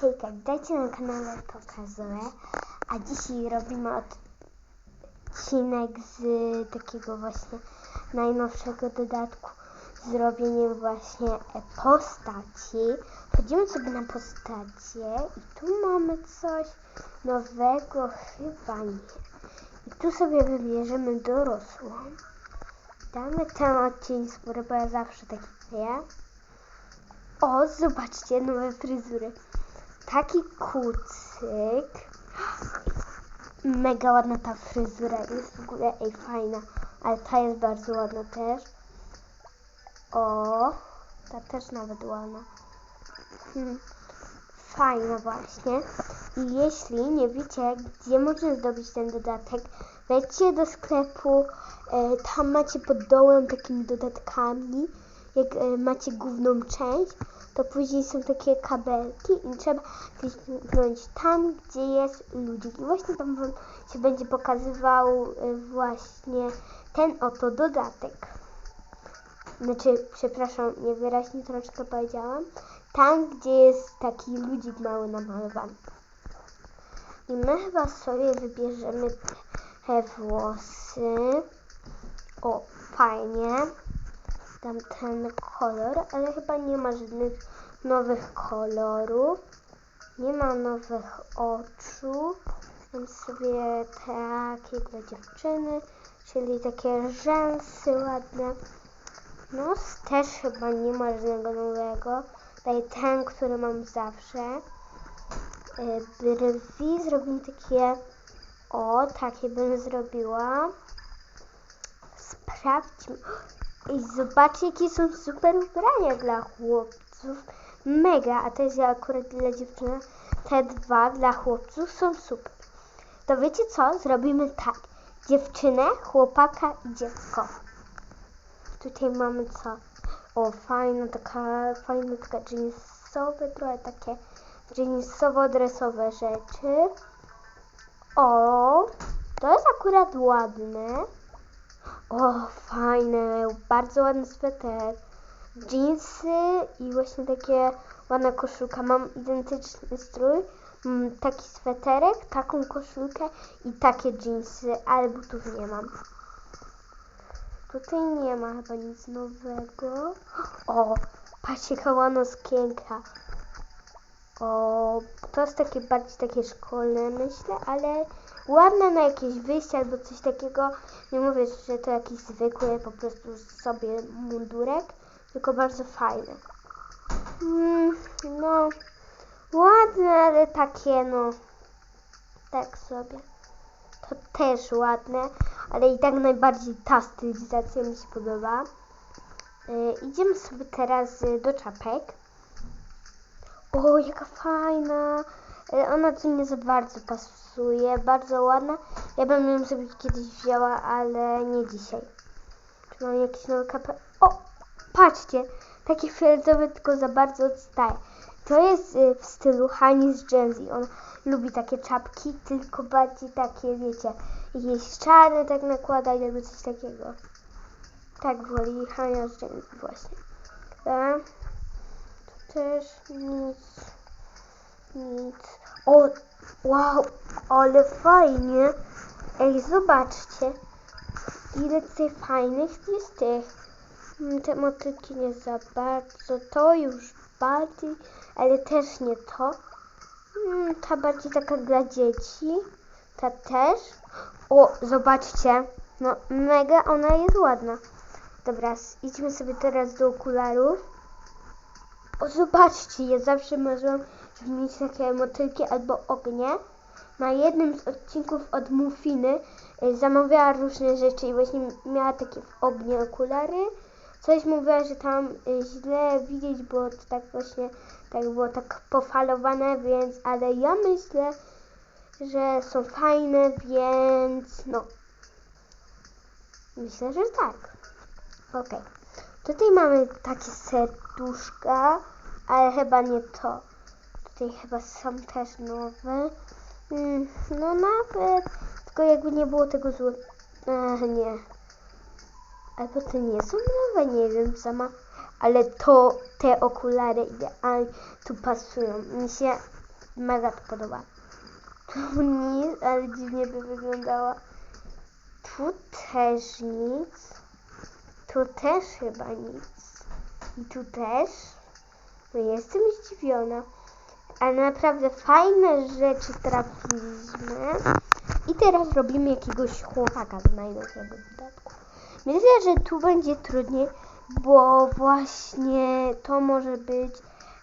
Hejka, dajcie na kanale pokazuję, a dzisiaj robimy odcinek z takiego właśnie najnowszego dodatku z robieniem właśnie postaci. Wchodzimy sobie na postacie i tu mamy coś nowego, chyba nie. I tu sobie wybierzemy dorosłą. Damy ten odcień skóry, bo ja zawsze taki daję. O, zobaczcie, nowe fryzury. Taki kucyk. Mega ładna ta fryzura jest w ogóle, ej, fajna. Ale ta jest bardzo ładna też. O, ta też nawet ładna. Hmm. Fajna właśnie. I jeśli nie wiecie, gdzie można zdobyć ten dodatek, wejdźcie do sklepu. E, tam macie pod dołem takimi dodatkami. Jak e, macie główną część, to później są takie kabelki i trzeba kliknąć tam, gdzie jest ludzik. I właśnie tam wam się będzie pokazywał y, właśnie ten oto dodatek. Znaczy, przepraszam, niewyraźnie troszkę powiedziałam. Tam, gdzie jest taki ludzik mały namalowany. I my chyba sobie wybierzemy te włosy. O, fajnie tam ten kolor, ale chyba nie ma żadnych nowych kolorów. Nie ma nowych oczu. Mam sobie takie dla dziewczyny, czyli takie rzęsy ładne. Nos też chyba nie ma żadnego nowego. Daję ten, który mam zawsze. E, brwi zrobimy takie, o, takie bym zrobiła. Sprawdźmy. I zobaczcie, jakie są super ubrania dla chłopców. Mega, a to jest akurat dla dziewczyny. Te dwa dla chłopców są super. To wiecie co? Zrobimy tak. Dziewczynę, chłopaka i dziecko. Tutaj mamy co? O, fajna taka, fajna taka jeansowe, trochę takie jeansowo-dresowe rzeczy. O, to jest akurat ładne. O, fajne, bardzo ładny sweter. Jeansy i właśnie takie ładna koszulka. Mam identyczny strój. Mam taki sweterek, taką koszulkę i takie jeansy, ale butów nie mam. Tutaj nie ma chyba nic nowego. O, patrzcie jaka ładna skienka. O, to jest takie bardziej takie szkolne myślę, ale ładne na jakieś wyjście albo coś takiego. Nie mówię, że to jakiś zwykły po prostu sobie mundurek, tylko bardzo fajny. Mm, no, ładne, ale takie no, tak sobie. To też ładne, ale i tak najbardziej ta stylizacja mi się podoba. Yy, idziemy sobie teraz do czapek. O, jaka fajna. Yy, ona tu nie za bardzo pasuje. Bardzo ładna. Ja bym ją sobie kiedyś wzięła, ale nie dzisiaj. Czy mam jakiś nowy kapel? O, patrzcie. Taki fioletowy, tylko za bardzo odstaje. To jest yy, w stylu Hani z Gen Z. On lubi takie czapki, tylko bardziej takie, wiecie, jakieś czarne tak nakłada albo coś takiego. Tak woli Hania z Gen Z właśnie. A, tu też nic. Nic. O, wow, ale fajnie. Ej, zobaczcie. Ile tutaj fajnych jest tych. Te motylki nie za bardzo. To już bardziej, ale też nie to. Mm, Ta bardziej taka dla dzieci. Ta też. O, zobaczcie. No, mega ona jest ładna. Dobra, idźmy sobie teraz do okularów. O, zobaczcie, ja zawsze marzyłam, żeby mieć takie motylki albo ognie. Na jednym z odcinków od Mufiny y, zamawiała różne rzeczy i właśnie miała takie w ognie okulary. Coś mówiła, że tam y, źle widzieć, bo to tak właśnie tak było tak pofalowane, więc ale ja myślę, że są fajne, więc no. Myślę, że tak. Okej. Tutaj mamy takie serduszka, ale chyba nie to. Tutaj chyba są też nowe. Mm, no nawet, tylko jakby nie było tego zło... Ech, nie. Albo to nie są nowe, nie wiem sama. Ale to, te okulary idealnie tu pasują. Mi się mega to podoba. Tu nic, ale dziwnie by wyglądała. Tu też nic. Tu też chyba nic. I tu też. No jestem zdziwiona. Ale naprawdę fajne rzeczy trafiliśmy. I teraz robimy jakiegoś chłopaka z najnowszego dodatku. Myślę, że tu będzie trudniej, bo właśnie to może być.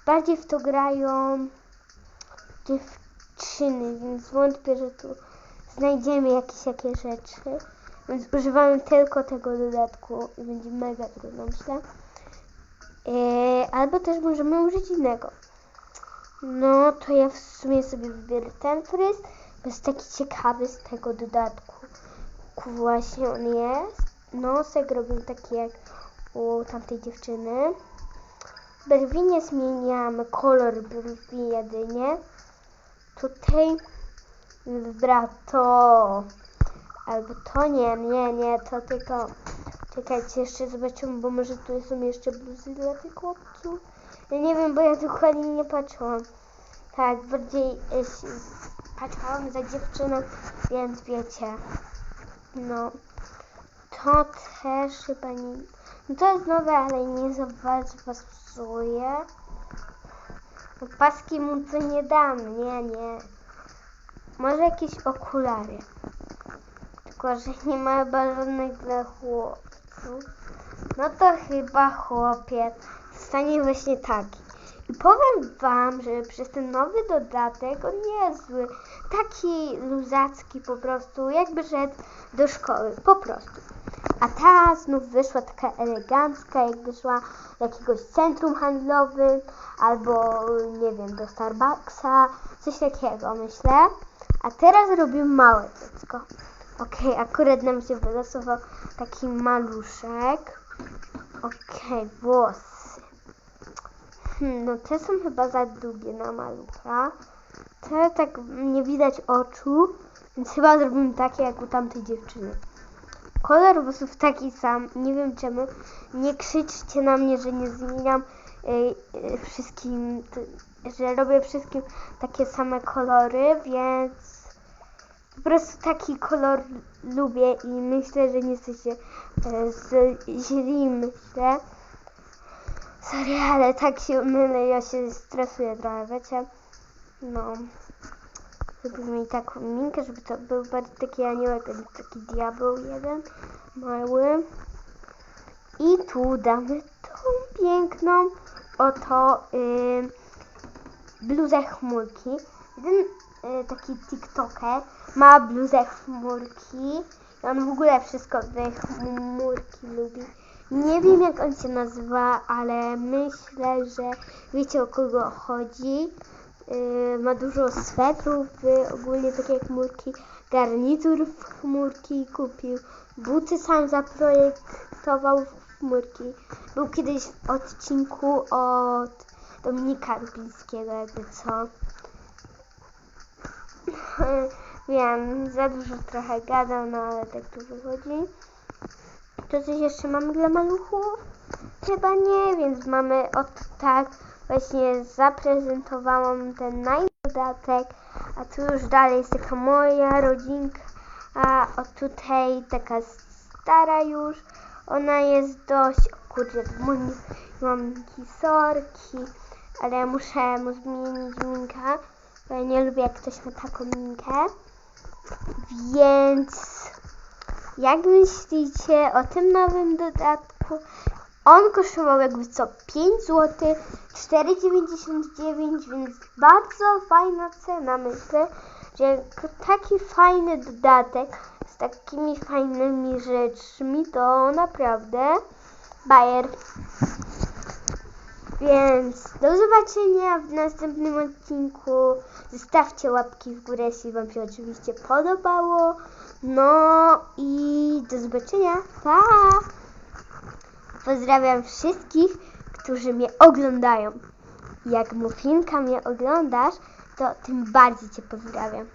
Bardziej w to grają dziewczyny, więc wątpię, że tu znajdziemy jakieś takie rzeczy. Więc używamy tylko tego dodatku i będzie mega trudno, myślę. Eee, albo też możemy użyć innego. No to ja w sumie sobie wybiorę ten, który jest, bo jest taki ciekawy z tego dodatku. Ku Właśnie on jest. Nosek robił taki jak u tamtej dziewczyny. Brwi nie zmieniamy, kolor brwi jedynie. Tutaj wybrała to. Albo to nie, nie, nie, to tylko. Czekajcie, jeszcze zobaczymy, bo może tu są jeszcze bluzy dla tych chłopców. Ja nie wiem, bo ja dokładnie nie patrzyłam. Tak, bardziej e, patrzyłam za dziewczyną, więc wiecie. No. To też chyba nie. No to jest nowe, ale nie za bardzo pasuje. No Paski mu to nie dam, nie, nie. Może jakieś okulary. Tylko, że nie ma żadnych dla chłopców. No to chyba chłopiec stanie właśnie taki. I powiem wam, że przez ten nowy dodatek on nie jest zły. Taki luzacki po prostu, jakby szedł do szkoły, po prostu. A ta znów wyszła taka elegancka, jakby szła do jakiegoś centrum handlowym, albo nie wiem, do Starbucksa, coś takiego myślę. A teraz robimy małe dziecko. Okej, akurat nam się wylosował taki maluszek. Okej, włosy. Hmm, no te są chyba za długie na malucha. Te tak nie widać oczu, więc chyba zrobimy takie jak u tamtej dziewczyny. Kolor włosów taki sam, nie wiem czemu. Nie krzyczcie na mnie, że nie zmieniam y, wszystkim, że robię wszystkim takie same kolory, więc po prostu taki kolor lubię i myślę, że nie jesteście e, z, źli, myślę. Sorry, ale tak się mylę, ja się stresuję trochę, wiecie. No. Zrobimy mi taką minkę, żeby to był bardziej taki aniołek, taki diabeł jeden, mały. I tu damy tą piękną oto y, bluzę chmurki. Jeden taki tiktoker ma bluzę chmurki i on w ogóle wszystko te chmurki lubi. Nie wiem jak on się nazywa, ale myślę, że wiecie o kogo chodzi. Yy, ma dużo swetrów, y, ogólnie takie chmurki, garnitur w chmurki kupił, buty sam zaprojektował w chmurki. Był kiedyś w odcinku od Dominika Rupińskiego, jakby co. Wiem, za dużo trochę gadał, no ale tak to wychodzi. To coś jeszcze mamy dla maluchów? Chyba nie, więc mamy od tak właśnie zaprezentowałam ten najdodatek, a tu już dalej jest taka moja rodzinka, a o tutaj taka stara już, ona jest dość, o kurde, mam kisorki, ale muszę mu zmienić minkę, bo ja nie lubię jak ktoś ma taką minkę, więc jak myślicie o tym nowym dodatku? On kosztował jakby co 5 zł, 4,99, więc bardzo fajna cena myślę, że taki fajny dodatek z takimi fajnymi rzeczmi to naprawdę bajer. Więc do zobaczenia w następnym odcinku. Zostawcie łapki w górę, jeśli Wam się oczywiście podobało. No i do zobaczenia. Pa! Pozdrawiam wszystkich, którzy mnie oglądają. Jak Mufinka mnie oglądasz, to tym bardziej Cię pozdrawiam.